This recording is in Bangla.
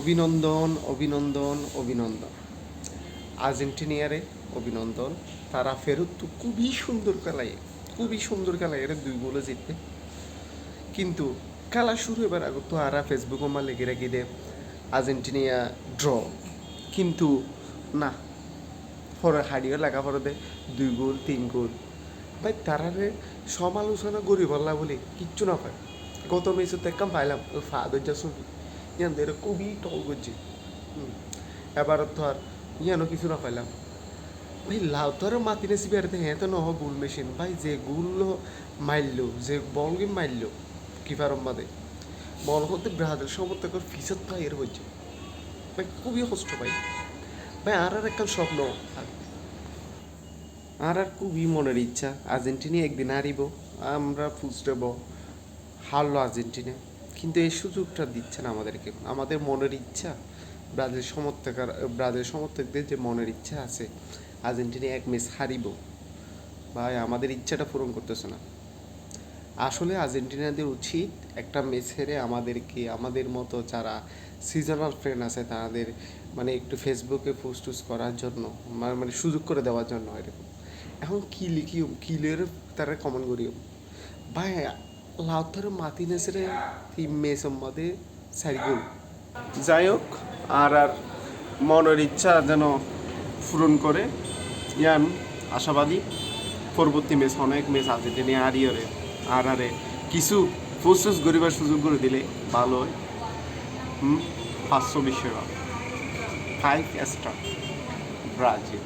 অভিনন্দন অভিনন্দন অভিনন্দন। আর্জেন্টিনিয়ারে অভিনন্দন। তারা ফেরত তো খুবই সুন্দর খেলায়, খুবই সুন্দর খেলায় এরা দুই গোলে জিতবে। কিন্তু খেলা শুরু এবার আগে তো আরা ফেসবুক আমার লেগে রাখি দে আর্জেন্টিনিয়া ড্র। কিন্তু না পরে হারিয়ে লাগা পরে দে দুই গোল, তিন গোল। ভাই তারারে সমালোচনা করি বললা বলে কিচ্ছু না পায় গত ম্যাচে দেখলাম পাইলাম, ওই যা ছবি। ইয়ান এরা খুবই টল করছে। এবার আর ইয়ানো কিছু না পাইলাম। ভাই লাউতারও মাতি নেছি বেড়াতে হ্যাঁ তো নহ গুল মেশিন। ভাই, যে গুল মারলো যে বল গেম মারলো কিপার মাদে বল হতে ব্রাজিল সমর্থকের ফিসত এর হচ্ছে ভাই, খুবই কষ্ট ভাই। ভাই, আর আর একটা স্বপ্ন। আর আর খুবই মনের ইচ্ছা। আর্জেন্টিনা একদিন হারিব, আমরা ফুসটেব হারলো আর্জেন্টিনা। কিন্তু এই সুযোগটা দিচ্ছে না আমাদেরকে। আমাদের মনের ইচ্ছা, ব্রাজিল সমর্থকার, ব্রাজিল সমর্থকদের যে মনের ইচ্ছা আছে, আর্জেন্টিনা এক ম্যাচ হারিব। ভাই, আমাদের ইচ্ছাটা পূরণ করতেছে না। আসলে আর্জেন্টিনাদের উচিত একটা ম্যাচ হেরে আমাদেরকে, আমাদের মতো যারা সিজনাল ফ্রেন্ড আছে, তাদের মানে একটু ফেসবুকে পোস্ট টুস করার জন্য মানে মানে সুযোগ করে দেওয়ার জন্য এরকম। এখন কি লিখিও কিলের তারা কমন করিও। ভাই লাউথার মাতিনেসের এই মেসের মধ্যে চারি গোল যাই হোক আর আর মনের ইচ্ছা যেন পূরণ করে, ইয়ান আশাবাদী, পরবর্তী ম্যাচ অনেক ম্যাচ আছে তিনি আরিয়রে, আর আরে কিছু প্রসেস গরিবার সুযোগ করে দিলে ভালো হয়। হুম, পাঁচশো বিশ্বকাপ ফাইভ স্টার ব্রাজিল।